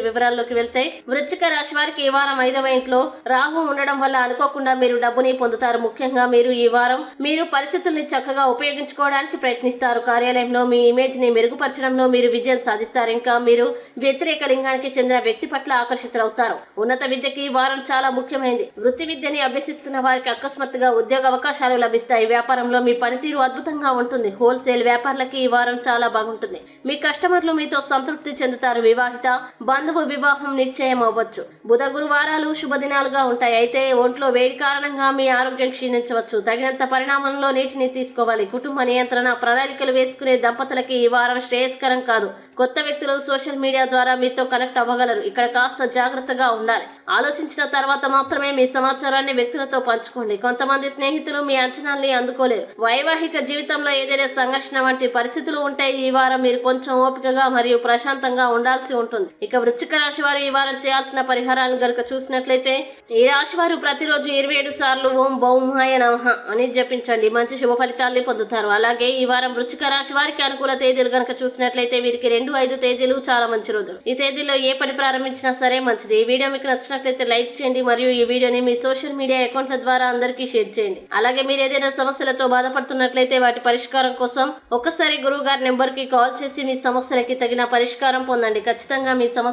వివరాల్లోకి వెళ్తే వృచ్చిక రాశి వారికి ఈ వారం ఐదవ ఇంట్లో రాహు ఉండడం వల్ల అనుకోకుండా మీరు డబ్బుని పొందుతారు. ముఖ్యంగా మీరు ఈ వారం మీరు పరిస్థితుల్ని చక్కగా ఉపయోగించుకోవడానికి ప్రయత్నిస్తారు. కార్యాలయంలో మీ ఇమేజ్ని మెరుగుపరచడంలో మీరు విజయం సాధిస్తారు. ఇంకా మీరు వ్యతిరేక లింగానికి చెందిన వ్యక్తి పట్ల ఆకర్షితులవుతారు. ఉన్నత విద్యకి ఈ వారం చాలా ముఖ్యమైనది వృత్తి విద్యని అభ్యసిస్తున్న వారికి అకస్మాత్తుగా ఉద్యోగ అవకాశాలు లభిస్తాయి. వ్యాపారంలో మీ పనితీరు అద్భుతంగా ఉంటుంది. హోల్సేల్ వ్యాపారులకి ఈ వారం చాలా బాగుంటుంది. మీ కస్టమర్లు మీతో సంతృప్తి చెందుతారు. వివాహిత బంధువు వివాహం నిశ్చయం అవ్వచ్చు. బుధ గురువారాలు శుభదినాలుగా ఉంటాయి. అయితే ఒంట్లో వేడి కారణంగా మీ ఆరోగ్యం క్షీణించవచ్చు. తగినంత పరిణామంలో నీటిని తీసుకోవాలి. కుటుంబ నియంత్రణ ప్రణాళికలు వేసుకునే దంపతులకి ఈ వారం శ్రేయస్కరం కాదు. కొత్త వ్యక్తులు సోషల్ మీడియా ద్వారా మీతో కనెక్ట్ అవ్వగలరు. ఇక్కడ కాస్త జాగ్రత్తగా ఉండాలి. ఆలోచించిన తర్వాత మాత్రమే మీ సమాచారాన్ని వ్యక్తులతో పంచుకోండి. కొంతమంది స్నేహితులు మీ అంచనాల్ని అందుకోలేరు. వైవాహిక జీవితంలో ఏదైనా సంఘర్షణ వంటి పరిస్థితులు ఉంటే ఈ వారం మీరు కొంచెం ఓపికగా మరియు ప్రశాంతంగా ఉండాల్సి ఉంటుంది. ఇక వృశ్చిక రాశి వారు ఈ వారం చేయాల్సిన పరిహారాలను గనుక చూసినట్లయితే ఈ రాశి వారు ప్రతిరోజు ఇరవై ఏడు సార్లు ఓం భౌమాయ నమః అని జపించండి. మంచి శుభ ఫలితాల్ని పొందుతారు. అలాగే ఈ వారం వృశ్చిక రాశి వారికి అనుకూల తేదీలు గనక చూసినట్లయితే వీరికి రెండు ఐదు తేదీలు చాలా మంచి రోజులు. ఈ తేదీలో ఏ పని ప్రారంభించినా సరే మంచిది. ఈ వీడియో మీకు నచ్చినట్లయితే లైక్ చేయండి మరియు ఈ వీడియోని మీ సోషల్ మీడియా అకౌంట్ల ద్వారా అందరికీ షేర్ చేయండి. అలాగే మీరు ఏదైనా సమస్యలతో బాధపడుతున్నట్లయితే వాటి పరిష్కారం కోసం ఒక్కసారి గురువు గారి నెంబర్కి కాల్ చేసి మీ సమస్యలకి తగిన పరిష్కారం పొందండి. ఖచ్చితంగా మీ సమస్య